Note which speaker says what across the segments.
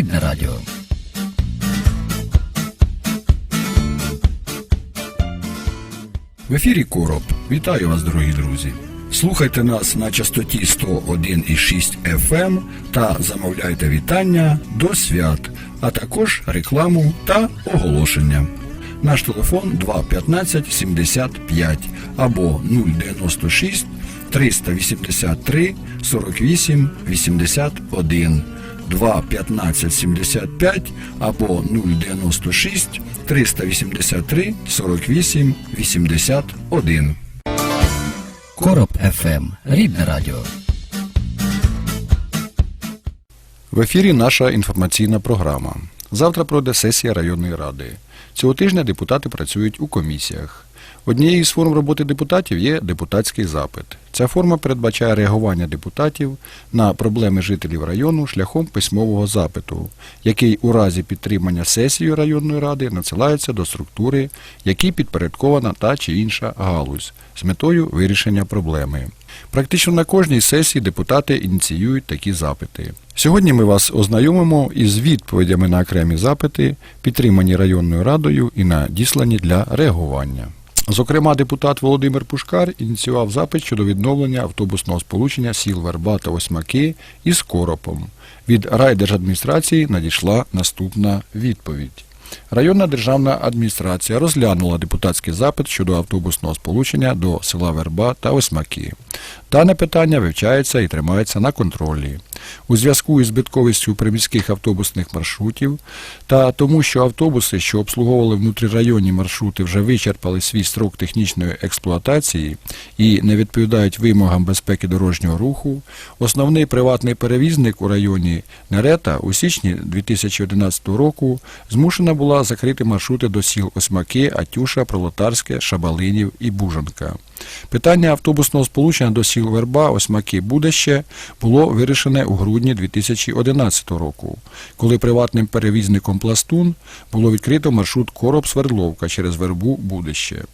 Speaker 1: Рідне радіо.
Speaker 2: В ефірі Короб. Вітаю вас, дорогі друзі. Слухайте нас на частоті 101,6 FM та замовляйте вітання до свят, а також рекламу та оголошення. Наш телефон 215 75 або 096 383 48 81 2 15 75 або 096 383 48 81.
Speaker 1: Короб ФМ. Рідне радіо.
Speaker 2: В ефірі наша інформаційна програма. Завтра пройде сесія районної ради. Цього тижня депутати працюють у комісіях. Однією з форм роботи депутатів є депутатський запит. Ця форма передбачає реагування депутатів на проблеми жителів району шляхом письмового запиту, який у разі підтримання сесією районної ради надсилається до структури, якій підпорядкована та чи інша галузь з метою вирішення проблеми. Практично на кожній сесії депутати ініціюють такі запити. Сьогодні ми вас ознайомимо із відповідями на окремі запити, підтримані районною радою і надіслані для реагування. Зокрема, депутат Володимир Пушкар ініціював запит щодо відновлення автобусного сполучення сіл Верба та Осьмаки із Коропом. Від райдержадміністрації надійшла наступна відповідь. Районна державна адміністрація розглянула депутатський запит щодо автобусного сполучення до села Верба та Осьмаки. Дане питання вивчається і тримається на контролі. У зв'язку із збитковістю приміських автобусних маршрутів та тому, що автобуси, що обслуговували внутрірайонні маршрути, вже вичерпали свій строк технічної експлуатації і не відповідають вимогам безпеки дорожнього руху, основний приватний перевізник у районі Нерета у січні 2011 року змушена була закрити маршрути до сіл Осьмаки, Атюша, Пролотарське, Шабалинів і Бужанка. Питання автобусного сполучення до сіл Верба, Осьмаки, Будеще було вирішене у грудні 2011 року, коли приватним перевізником Пластун було відкрито маршрут Короб-Свердловка через Вербу Будеще.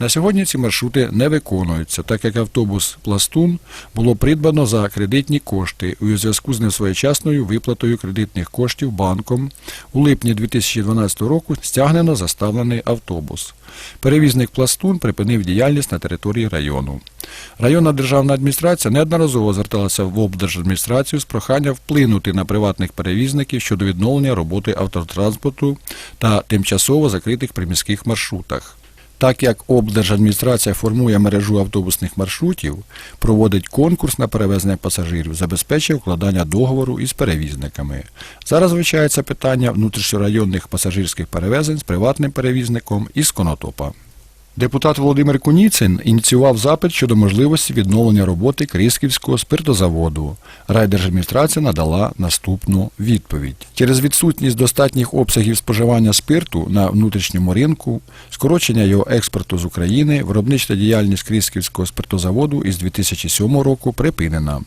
Speaker 2: На сьогодні ці маршрути не виконуються, так як автобус Пластун було придбано за кредитні кошти у зв'язку з несвоєчасною виплатою кредитних коштів банком. У липні 2012 року стягнено заставлений автобус. Перевізник Пластун припинив діяльність на території району. Районна державна адміністрація неодноразово зверталася в облдержадміністрацію з проханням вплинути на приватних перевізників щодо відновлення роботи автотранспорту та тимчасово закритих приміських маршрутах. Так як облдержадміністрація формує мережу автобусних маршрутів, проводить конкурс на перевезення пасажирів, забезпечує укладання договору із перевізниками. Зараз вивчається питання внутрішньорайонних пасажирських перевезень з приватним перевізником із Конотопа. Депутат Володимир Куніцин ініціював запит щодо можливості відновлення роботи Крисківського спиртозаводу. Райдержадміністрація надала наступну відповідь. Через відсутність достатніх обсягів споживання спирту на внутрішньому ринку, скорочення його експорту з України, виробнича діяльність Крисківського спиртозаводу із 2007 року припинена.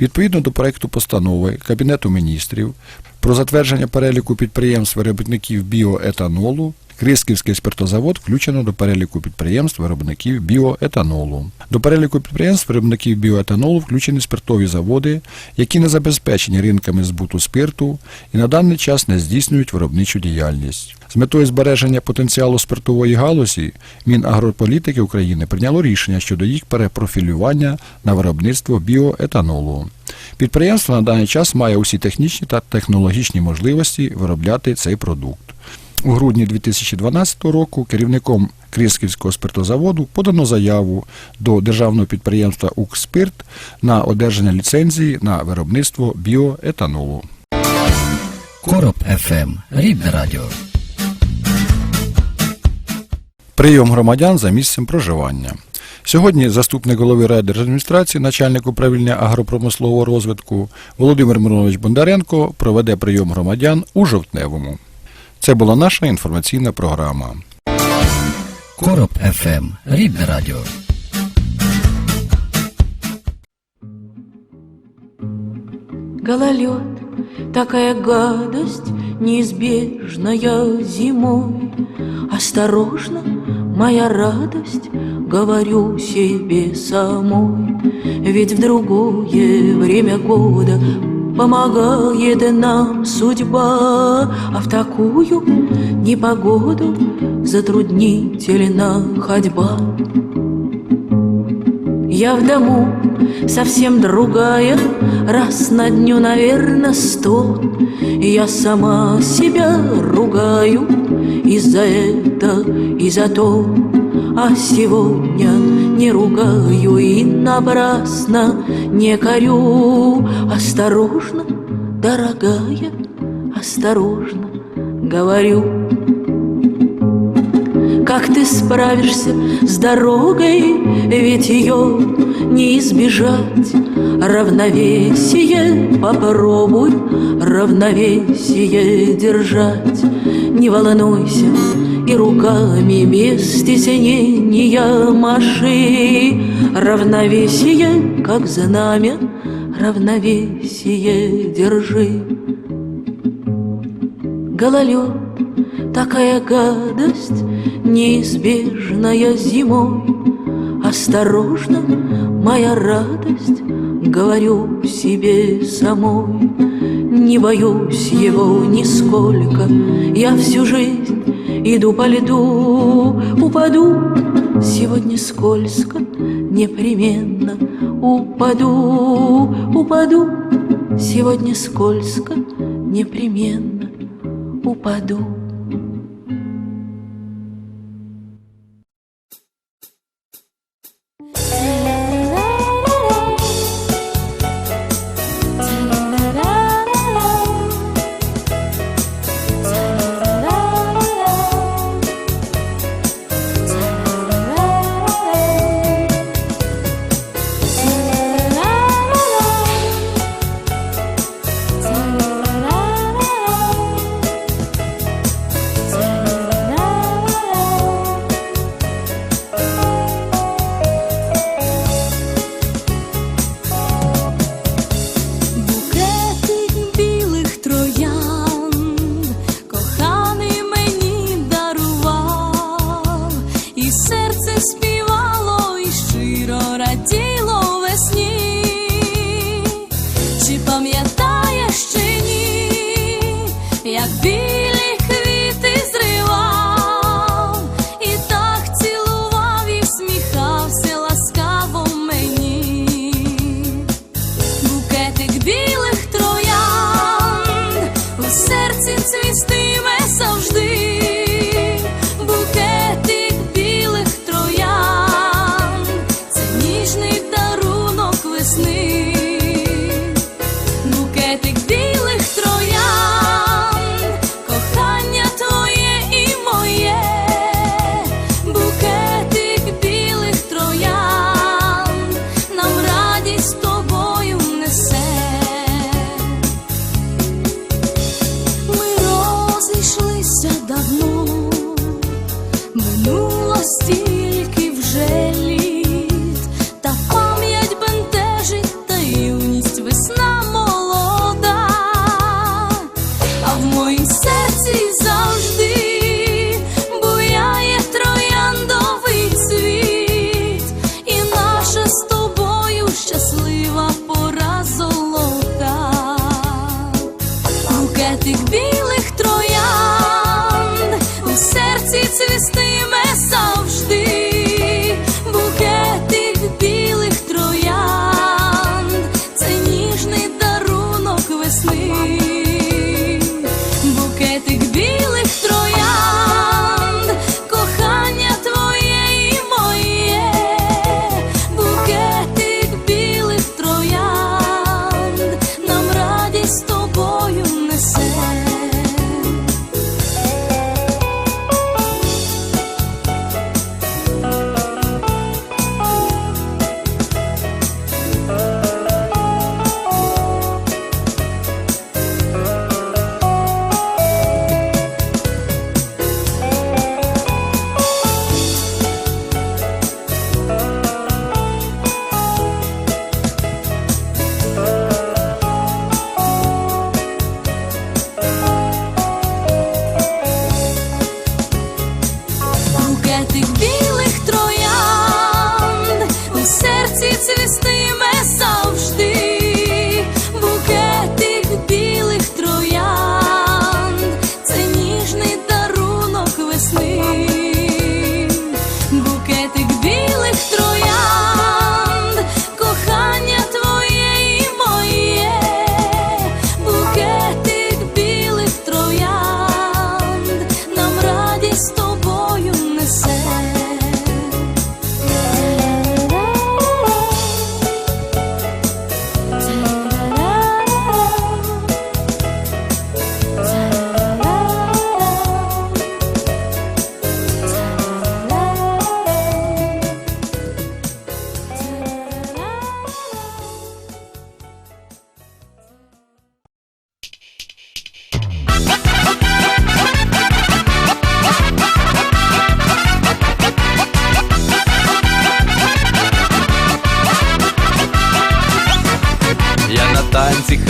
Speaker 2: Відповідно до проекту постанови Кабінету міністрів про затвердження переліку підприємств виробників біоетанолу Крисківський спиртозавод включено до переліку підприємств виробників біоетанолу. До переліку підприємств виробників біоетанолу включені спиртові заводи, які не забезпечені ринками збуту спирту і на даний час не здійснюють виробничу діяльність. З метою збереження потенціалу спиртової галузі Мінагрополітики України прийняло рішення щодо їх перепрофілювання на виробництво біоетанолу. Підприємство на даний час має усі технічні та технологічні можливості виробляти цей продукт. У грудні 2012 року керівником Крисківського спиртозаводу подано заяву до державного підприємства «Укрспирт» на одержання ліцензії на виробництво біоетанолу.
Speaker 1: Короб ФМ. Рідне радіо.
Speaker 2: Прийом громадян за місцем проживання. Сьогодні заступник голови райдержадміністрації, начальник управління агропромислового розвитку Володимир Миронович Бондаренко проведе прийом громадян у Жовтневому. Це була наша інформаційна програма.
Speaker 1: Короб ФМ. Рідне радіо.
Speaker 3: Гололед, такая гадость неизбежная зимой. Осторожно, моя радость, говорю себе самой, Ведь в другое время года помогает нам судьба, а в такую непогоду затруднительна ходьба. Я в дому совсем другая, раз на дню, наверное, сто. Я сама себя ругаю и за это, и за то. А сегодня не ругаю и напрасно не корю. Осторожно, дорогая, осторожно, говорю. Как ты справишься с дорогой, ведь ее не избежать. Равновесие попробуй, равновесие держать. Не волнуйся и руками без стеснения маши. Равновесие, как знамя, равновесие держи. Гололед, такая гадость, неизбежная зимой. Осторожно, моя радость, говорю себе самой. Не боюсь его нисколько, я всю жизнь иду по льду, упаду. Сегодня скользко, непременно упаду, упаду. Сегодня скользко, непременно упаду.
Speaker 4: Big B.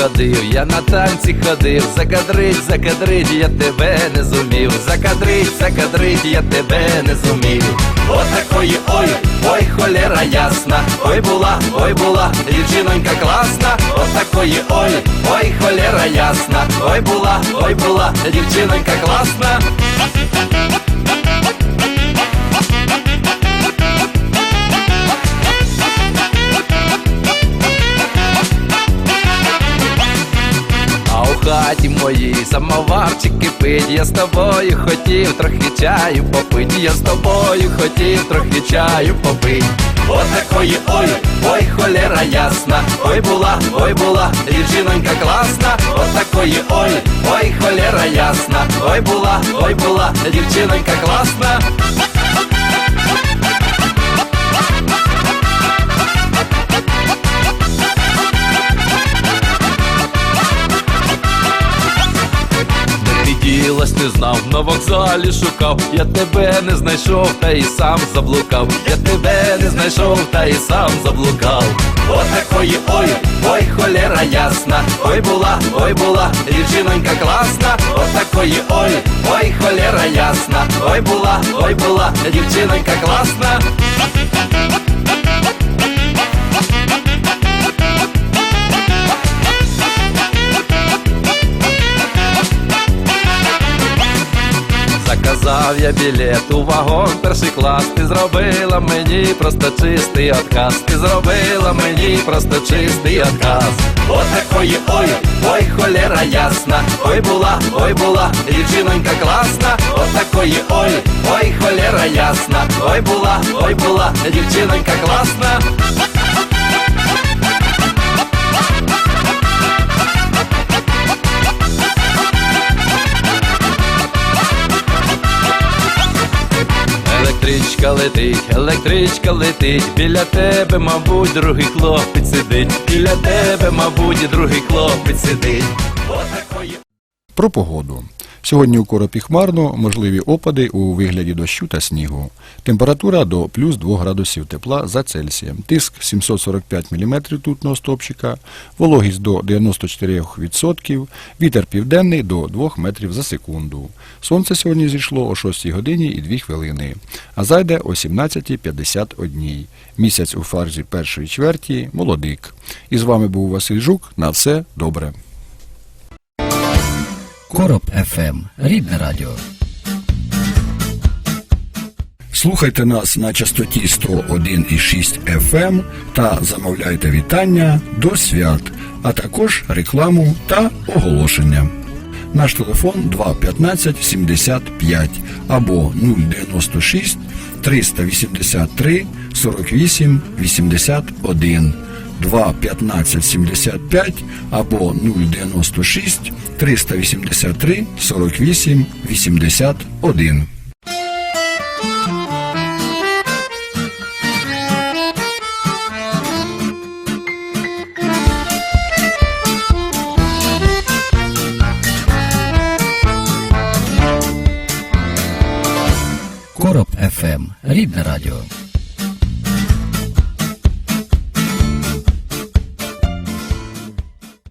Speaker 5: ходив, я на танці ходив, закадрить, закадрить, я тебе не зумів, закадрить, закадрить, я тебе не зумів. Отакої ой, ой, холера ясна, ой була, ой була, дівчинонька класна, отакої ой, ой, холера ясна, ой була, ой була, дівчинонька класна. Хаті моїй самоварчик кипить, я з тобою хотів трохи чаю попить, я з тобою хотів трохи чаю попить. Отакої ой, ой, холера ясна, ой була, ой була, дівчинонька класна, отакої ой, ой, холера ясна, ой була, ой була, дівчинонька класна. Не знав, на вокзалі шукав, я тебе не знайшов, та і сам заблукав, я тебе не знайшов, та і сам заблукав. Отакої ой, ой, холера ясна, ой була, ой була, дівчинонька класна, отакої ой, ой, холера ясна, ой була, ой була, дівчинонька класна. Заказав я білет у вагон перший клас. Ти зробила мені просто чистий отказ. Ти зробила мені просто чистий отказ. Отакої ой, ой, холера ясна. Ой була, ой була, дівчинонька класна. Отакої ой, ой, холера ясна. Ой була, ой була, дівчинонька класна. Електричка летить, електричка летить, біля тебе, мабуть, другий хлопець сидить, біля тебе, мабуть, другий хлопець сидить.
Speaker 2: Про погоду. Сьогодні у Коропі хмарно, можливі опади у вигляді дощу та снігу. Температура до плюс 2 градусів тепла за Цельсієм. Тиск 745 мм тутного стопчика, вологість до 94%, вітер південний до 2 метрів за секунду. Сонце сьогодні зійшло о 6 годині і 2 хвилини, а зайде о 17.51. Місяць у фарзі першої чверті молодик. І з вами був Василь Жук. На все добре.
Speaker 1: Короб ФМ. Рідне радіо.
Speaker 6: Слухайте нас на частоті 101,6 FM та замовляйте вітання до свят, а також рекламу та оголошення. Наш телефон 215 75 або 096 383 48 81 215 75 або 096 383 48 81.
Speaker 1: Короб ФМ. Рідне радіо.